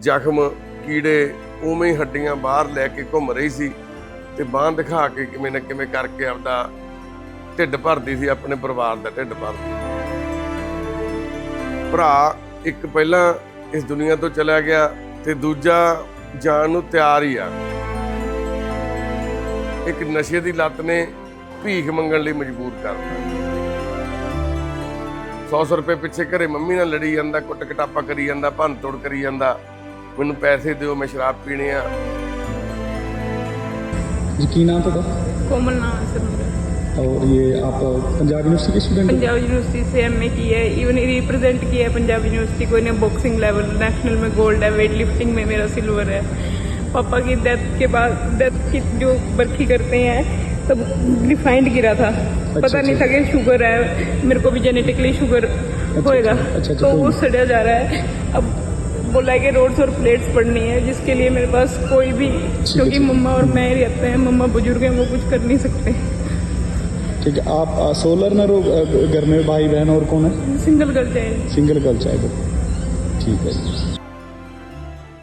ਜ਼ਖਮ, ਕੀੜੇ, ਉਵੇਂ ਹੀ ਹੱਡੀਆਂ ਬਾਹਰ ਲੈ ਕੇ ਘੁੰਮ ਰਹੀ ਸੀ ਤੇ ਬਾਂਹ ਦਿਖਾ ਕੇ ਕਿਵੇਂ ਨਾ ਕਿਵੇਂ ਕਰਕੇ ਆਪਦਾ ਢਿੱਡ ਭਰਦੀ ਸੀ, ਆਪਣੇ ਪਰਿਵਾਰ ਦਾ ਢਿੱਡ ਭਰਦੀ। ਭਰਾ ਇੱਕ ਪਹਿਲਾਂ ਇਸ ਦੁਨੀਆ ਤੋਂ ਚਲਾ ਗਿਆ ਤੇ ਦੂਜਾ ਜਾਣ ਨੂੰ ਤਿਆਰ ਹੀ ਆ। ਇੱਕ ਨਸ਼ੇ ਦੀ ਲੱਤ ਨੇ ਭੀਖ ਮੰਗਣ ਲਈ ਮਜਬੂਰ ਕਰ ਕਰਤਾ 100 ਰੁਪਏ ਪਿੱਛੇ ਘਰੇ ਮੰਮੀ ਨਾਲ ਲੜੀ ਜਾਂਦਾ ਕੁੱਟ ਕਟਾਪਾ ਕਰੀ ਜਾਂਦਾ ਭੰਨ ਤੋੜ ਕਰੀ ਜਾਂਦਾ। ਮੈਨੂੰ ਪੈਸੇ ਦਿਓ ਮੈਂ ਸ਼ਰਾਬ ਪੀਣੀ ਆ जी की नाम था कोमल नाम है सर मेरा और ये आप पंजाब यूनिवर्सिटी के स्टूडेंट पंजाब यूनिवर्सिटी से एमए की है इवन रिप्रेजेंट किया है पंजाब यूनिवर्सिटी को इन्हें बॉक्सिंग लेवल नेशनल में गोल्ड है वेट लिफ्टिंग में मेरा सिल्वर है पापा की डेथ के बाद डेथ की जो बरखी करते हैं तब रिफाइंड गिरा था पता अच्छा। नहीं था कि शुगर है मेरे को भी जेनेटिकली शुगर होएगा अच्छा, अच्छा, तो कोई वो नहीं। सड़ा जा रहा है अब बोला है कि रोड्स और प्लेट्स पड़नी है जिसके लिए मेरे पास कोई भी क्योंकि ठीक है। मम्मा और मैं ही रहते हैं मम्मा बुजुर्ग हैं वो कुछ कर नहीं सकते ठीक है आप आ, सोलर नर हो अ, घर में भाई बहन और कौन है सिंगल कर जाए सिंगल गर्ल चाहे ठीक है जी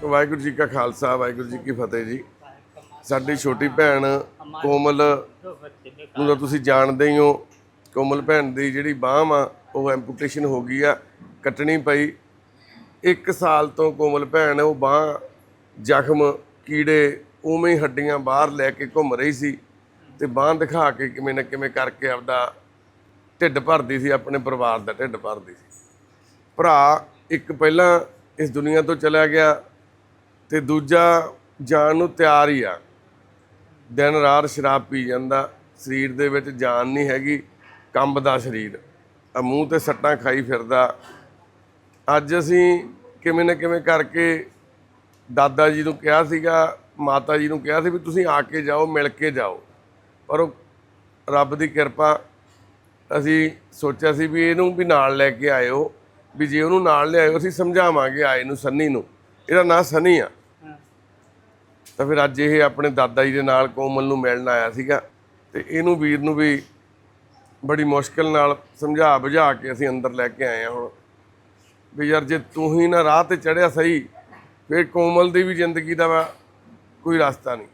ਵਾਹਿਗੁਰੂ ਜੀ ਕਾ ਖਾਲਸਾ ਵਾਹਿਗੁਰੂ ਜੀ ਕੀ ਫਤਿਹ ਜੀ ਸਾਡੀ ਛੋਟੀ ਭੈਣ ਕੋਮਲ ਨੂੰ ਤਾਂ ਤੁਸੀਂ ਜਾਣਦੇ ਹੀ ਹੋ ਕੋਮਲ ਭੈਣ ਦੀ ਜਿਹੜੀ ਬਾਹ ਆ ਉਹ ਐਂਪੂਟੇਸ਼ਨ ਹੋ ਗਈ ਆ ਕੱਟਣੀ ਪਈ ਇੱਕ ਸਾਲ ਤੋਂ ਕੋਮਲ ਭੈਣ, ਉਹ ਬਾਹ, ਜ਼ਖਮ, ਕੀੜੇ ਉਵੇਂ ਹੀ ਹੱਡੀਆਂ ਬਾਹਰ ਲੈ ਕੇ ਘੁੰਮ ਰਹੀ ਸੀ ਤੇ ਬਾਹ ਦਿਖਾ ਕੇ ਕਿਵੇਂ ਨਾ ਕਿਵੇਂ ਕਰਕੇ ਆਪਦਾ ਢਿੱਡ ਭਰਦੀ ਸੀ, ਆਪਣੇ ਪਰਿਵਾਰ ਦਾ ਢਿੱਡ ਭਰਦੀ ਸੀ। ਭਰਾ ਇੱਕ ਪਹਿਲਾਂ ਇਸ ਦੁਨੀਆ ਤੋਂ ਚਲਾ ਗਿਆ ਤੇ ਦੂਜਾ ਜਾਣ ਨੂੰ ਤਿਆਰ ਹੀ ਆ। ਦਿਨ ਰਾਤ ਸ਼ਰਾਬ ਪੀ ਜਾਂਦਾ, ਸਰੀਰ ਦੇ ਵਿੱਚ ਜਾਨ ਨਹੀਂ ਹੈਗੀ ਕੰਬਦਾ ਸਰੀਰ। ਆ ਮੂੰਹ ਤੇ ਸੱਟਾਂ ਖਾਈ ਫਿਰਦਾ ਅੱਜ ਅਸੀਂ ਕਿਵੇਂ ਨਾ ਕਿਵੇਂ ਕਰਕੇ ਦਾਦਾ ਜੀ ਨੂੰ ਕਿਹਾ ਸੀਗਾ, ਮਾਤਾ ਜੀ ਨੂੰ ਕਿਹਾ ਸੀ ਵੀ ਤੁਸੀਂ ਆ ਕੇ ਜਾਓ, ਮਿਲ ਕੇ ਜਾਓ। ਪਰ ਉਹ ਰੱਬ ਦੀ ਕਿਰਪਾ, ਅਸੀਂ ਸੋਚਿਆ ਸੀ ਵੀ ਇਹਨੂੰ ਵੀ ਨਾਲ ਲੈ ਕੇ ਆਇਓ, ਵੀ ਜੇ ਉਹਨੂੰ ਨਾਲ ਲਿਆਇਓ, ਅਸੀਂ ਸਮਝਾਵਾਂਗੇ ਆਏ ਨੂੰ, ਸੰਨੀ ਨੂੰ। ਇਹਦਾ ਨਾਂ ਸਨੀ ਆ। ਤਾਂ ਫਿਰ ਅੱਜ ਇਹ ਆਪਣੇ ਦਾਦਾ ਜੀ ਦੇ ਨਾਲ ਕੋਮਲ ਨੂੰ ਮਿਲਣ ਆਇਆ ਸੀਗਾ ਤੇ ਇਹਨੂੰ ਵੀਰ ਨੂੰ ਵੀ ਬੜੀ ਮੁਸ਼ਕਲ ਨਾਲ ਸਮਝਾ ਬੁਝਾ ਕੇ ਅਸੀਂ ਅੰਦਰ ਲੈ ਕੇ ਆਏ ਆ ਹੁਣ। ਵੀ ਯਾਰ ਜੇ ਤੂੰ ਹੀ ਨਾ ਰਾਹ ਤੇ ਚੜਿਆ ਸਹੀ, ਫਿਰ ਕੋਮਲ ਦੀ ਵੀ ਜ਼ਿੰਦਗੀ ਦਾ ਵਾ ਕੋਈ ਰਸਤਾ ਨਹੀਂ।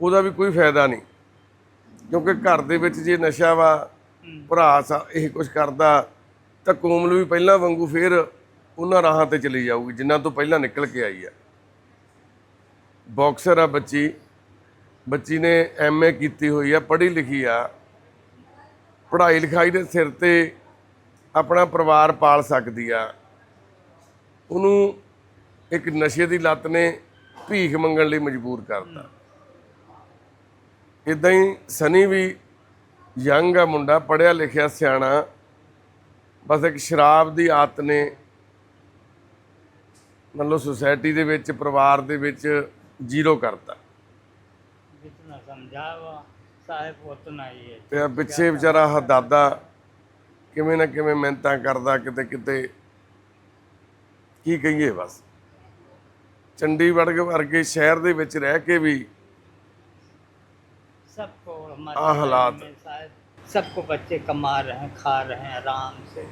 ਉਹਦਾ ਵੀ ਕੋਈ ਫਾਇਦਾ ਨਹੀਂ। ਕਿਉਂਕਿ ਘਰ ਦੇ ਵਿੱਚ ਜੇ ਨਸ਼ਾ ਵਾ, ਭਰਾ ਸਾ ਇਹ ਕੁਝ ਕਰਦਾ, ਤਾਂ ਕੋਮਲ ਵੀ ਪਹਿਲਾਂ ਵਾਂਗੂ ਫਿਰ ਉਹਨਾਂ ਰਾਹਾਂ ਤੇ ਚਲੀ ਜਾਊਗੀ, ਜਿਨ੍ਹਾਂ ਤੋਂ ਪਹਿਲਾਂ ਨਿਕਲ ਕੇ ਆਈ ਆ। ਬਾਕਸਰ ਆ ਬੱਚੀ। ਬੱਚੀ ਨੇ ਐਮਏ ਕੀਤੀ ਹੋਈ ਆ, ਪੜ੍ਹੀ ਲਿਖੀ ਆ। ਪੜ੍ਹਾਈ ਲਿਖਾਈ ਦੇ ਸਿਰ ਤੇ ਆਪਣਾ ਪਰਿਵਾਰ ਪਾਲ ਸਕਦੀ ਆ। ਉਹਨੂੰ ਇੱਕ ਨਸ਼ੇ ਦੀ ਲਤ ਨੇ ਭੀਖ ਮੰਗਣ ਲਈ ਮਜਬੂਰ ਕਰਤਾ। ਇਦਾਂ ਹੀ ਸਨੀ ਵੀ ਯੰਗ ਆ ਮੁੰਡਾ ਪੜਿਆ ਲਿਖਿਆ ਸਿਆਣਾ। ਬਸ ਇੱਕ ਸ਼ਰਾਬ ਦੀ ਆਤ ਨੇ। ਮੰਨ ਲਓ ਸੋਸਾਇਟੀ ਦੇ ਵਿੱਚ ਪਰਿਵਾਰ ਦੇ ਵਿੱਚ ਜ਼ੀਰੋ ਕਰਤਾ। ਜਿੰਨਾ ਸਮਝਾਵਾ ਸਾਹਿਬ ਉਤਨਾ ਹੀ ਹੈ। ਤੇ ਪਿੱਛੇ ਵਿਚਾਰਾ ਹਰ ਦਾਦਾ ਕਿਵੇਂ ਨਾ ਕਿਵੇਂ ਮਿਹਨਤਾਂ ਕਰਦਾ ਕਿਤੇ ਕਿਤੇ ਕੀ ਕਹੀਏ ਬਸ ਚੰਡੀਗੜ੍ਹ ਵਰਗੇ ਸ਼ਹਿਰ ਦੇ ਵਿੱਚ ਰਹਿ ਕੇ ਵੀ सबको आ, हमारे हालात। में शायद सबको बच्चे कमा रहे हैं खा रहे हैं आराम से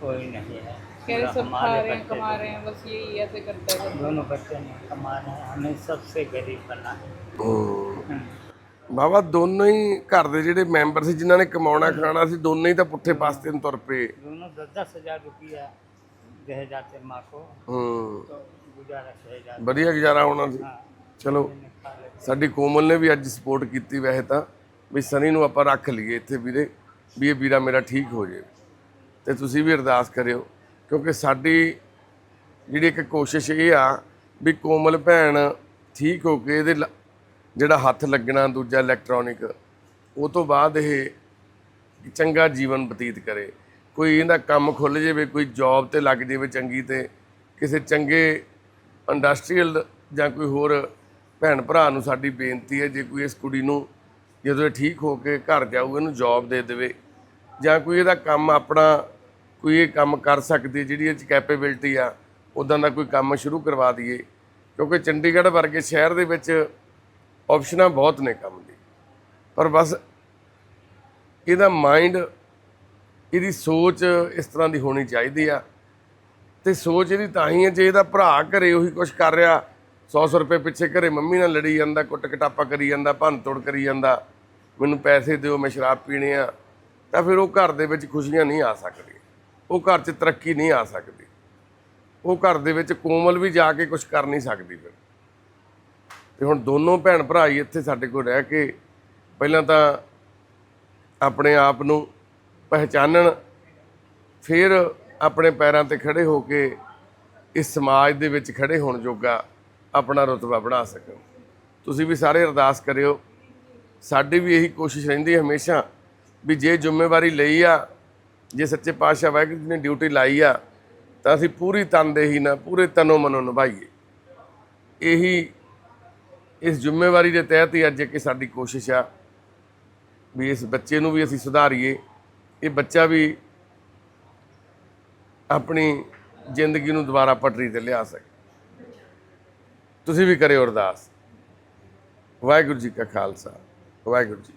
कोई नहीं है कह रहे सब खा हमारे रहे हैं बच्चे कमा रहे हैं बस यही ऐसे करता है दोनों बच्चे नहीं कमा रहे हैं हमें सबसे गरीब बना है हम्म। ਬਾਬਾ ਦੋਨੋਂ ਹੀ ਘਰ ਦੇ ਜਿਹੜੇ ਮੈਂਬਰ ਸੀ ਜਿਨ੍ਹਾਂ ਨੇ ਕਮਾਉਣਾ ਖਾਣਾ ਸੀ ਦੋਨੋਂ ਹੀ ਤਾਂ ਪੁੱਠੇ ਪਾਸਤੇ ਨੂੰ ਤੁਰ ਪਏ दोनों दस दस हजार रुपया दे जाते माँ को ਹੂੰ तो गुजारा सह जाता ਵਧੀਆ ਗੁਜ਼ਾਰਾ ਹੋਣਾ ਸੀ हाँ ਚਲੋ खा लेते ਸਾਡੀ ਕੋਮਲ ਨੇ ਵੀ ਅੱਜ ਸਪੋਰਟ ਕੀਤੀ ਵੈਸੇ ਤਾਂ ਵੀ ਸਨੀ ਨੂੰ ਆਪਾਂ ਰੱਖ ਲਈਏ ਇੱਥੇ ਵੀਰੇ ਵੀ ਇਹ ਵੀਰਾ ਮੇਰਾ ਠੀਕ ਹੋ ਜਾਏ ਤੇ ਤੁਸੀਂ ਵੀ ਅਰਦਾਸ ਕਰਿਓ ਕਿਉਂਕਿ ਸਾਡੀ ਜਿਹੜੀ ਇੱਕ ਕੋਸ਼ਿਸ਼ ਇਹ ਆ ਵੀ ਕੋਮਲ ਭੈਣ ਠੀਕ ਹੋ ਕੇ ਇਹਦੇ ਲ- ਜਿਹੜਾ ਹੱਥ ਲੱਗਣਾ, ਦੂਜਾ ਇਲੈਕਟ੍ਰੋਨਿਕ ਉਹ ਤੋਂ ਬਾਅਦ ਇਹ ਚੰਗਾ ਜੀਵਨ ਬਤੀਤ ਕਰੇ। ਕੋਈ ਇਹਦਾ ਕੰਮ ਖੁੱਲ ਜਾਵੇ, ਕੋਈ ਜੌਬ ਤੇ ਲੱਗ ਜਾਵੇ ਚੰਗੀ ਤੇ ਕਿਸੇ ਚੰਗੇ ਇੰਡਸਟਰੀਅਲ ਜਾਂ ਕੋਈ ਹੋਰ ਭੈਣ ਭਰਾ ਨੂੰ ਸਾਡੀ ਬੇਨਤੀ ਹੈ, ਜੇ ਕੋਈ ਇਸ ਕੁੜੀ ਨੂੰ ਜਦੋਂ ਇਹ ਠੀਕ ਹੋ ਕੇ ਘਰ ਜਾਊ ਇਹਨੂੰ ਜੌਬ ਦੇ ਦੇਵੇ। ਜਾਂ ਕੋਈ ਇਹਦਾ ਕੰਮ ਆਪਣਾ, ਕੋਈ ਇਹ ਕੰਮ ਕਰ ਸਕਦੀ ਜਿਹੜੀ ਇਹ 'ਚ ਕੈਪੇਬਿਲਿਟੀ ਆ ਉਦਾਂ ਦਾ ਕੋਈ ਕੰਮ ਸ਼ੁਰੂ ਕਰਵਾ ਦਈਏ। ਕਿਉਂਕਿ ਚੰਡੀਗੜ੍ਹ ਵਰਗੇ ਸ਼ਹਿਰ ਦੇ ਵਿੱਚ ਆਪਸ਼ਨਾਂ ਬਹੁਤ ਨੇ ਕੰਮ ਦੀ। ਪਰ ਬਸ ਇਹਦਾ ਮਾਈਂਡ ਇਹਦੀ ਸੋਚ ਇਸ ਤਰ੍ਹਾਂ ਦੀ ਹੋਣੀ ਚਾਹੀਦੀ ਆ। ਤੇ ਸੋਚ ਇਹਦੀ ਤਾਂ ਹੀ ਹੈ ਜੇ ਇਹਦਾ ਭਰਾ ਘਰੇ ਉਹੀ ਕੁਝ ਕਰ ਰਿਹਾ 100 ਰੁਪਏ ਪਿੱਛੇ ਘਰੇ ਮੰਮੀ ਨਾਲ ਲੜੀ ਜਾਂਦਾ, ਕੁੱਟ ਕਟਾਪਾ ਕਰੀ ਜਾਂਦਾ, ਭੰਨ ਤੋੜ ਕਰੀ ਜਾਂਦਾ, ਮੈਨੂੰ ਪੈਸੇ ਦਿਓ, ਮੈਂ ਸ਼ਰਾਬ ਪੀਣੇ ਆ, ਤਾਂ ਫਿਰ ਉਹ ਘਰ ਦੇ ਵਿੱਚ ਖੁਸ਼ੀਆਂ ਨਹੀਂ ਆ ਸਕਦੀਆਂ। ਉਹ ਘਰ 'ਚ ਤਰੱਕੀ ਨਹੀਂ ਆ ਸਕਦੀ। ਉਹ ਘਰ ਦੇ ਵਿੱਚ ਕੋਮਲ ਵੀ ਜਾ ਕੇ ਕੁਝ ਕਰ ਨਹੀਂ ਸਕਦੀ ਫਿਰ। ਤੇ ਹੁਣ ਦੋਨੋਂ ਭੈਣ ਭਰਾ ਹੀ ਇੱਥੇ ਸਾਡੇ ਕੋਲ ਰਹਿ ਕੇ ਪਹਿਲਾਂ ਤਾਂ ਆਪਣੇ ਆਪ ਨੂੰ ਪਹਿਚਾਨਣ, ਫਿਰ ਆਪਣੇ ਪੈਰਾਂ ਤੇ ਖੜੇ ਹੋ ਕੇ ਇਸ ਸਮਾਜ ਦੇ ਵਿੱਚ ਖੜੇ ਹੋਣ ਜੋਗਾ ਆਪਣਾ ਰੁਤਬਾ ਬਣਾ ਸਕਣ। ਤੁਸੀਂ ਵੀ ਸਾਰੇ ਅਰਦਾਸ ਕਰਿਓ। ਸਾਡੀ ਵੀ ਇਹੀ ਕੋਸ਼ਿਸ਼ ਰਹਿੰਦੀ ਹੈ ਹਮੇਸ਼ਾ ਵੀ ਜੇ ਜ਼ਿੰਮੇਵਾਰੀ ਲਈ ਆ, ਜੇ ਸੱਚੇ ਪਾਤਸ਼ਾਹ ਵਾਹਿਗੁਰੂ ਜੀ ਨੇ ਡਿਊਟੀ ਲਾਈ ਆ, ਤਾਂ ਅਸੀਂ ਪੂਰੀ ਤਨਦੇਹੀ ਨਾਲ ਪੂਰੇ ਤਨੋ ਮਨੋ ਨਿਭਾਈਏ। ਇਹੀ ਇਸ ਜ਼ਿੰਮੇਵਾਰੀ ਦੇ ਤਹਿਤ ਹੀ ਅੱਜ ਇੱਕ ਸਾਡੀ ਕੋਸ਼ਿਸ਼ ਆ ਵੀ ਇਸ ਬੱਚੇ ਨੂੰ ਵੀ ਅਸੀਂ ਸੁਧਾਰੀਏ। ਇਹ ਬੱਚਾ ਵੀ ਆਪਣੀ ਜ਼ਿੰਦਗੀ ਨੂੰ ਦੁਬਾਰਾ ਪਟਰੀ ਤੇ ਲਿਆ ਸਕੇ। ਤੁਸੀਂ ਵੀ ਕਰਿਓ ਅਰਦਾਸ। ਵਾਹਿਗੁਰੂ ਜੀ ਕਾ ਖਾਲਸਾ, ਵਾਹਿਗੁਰੂ ਜੀ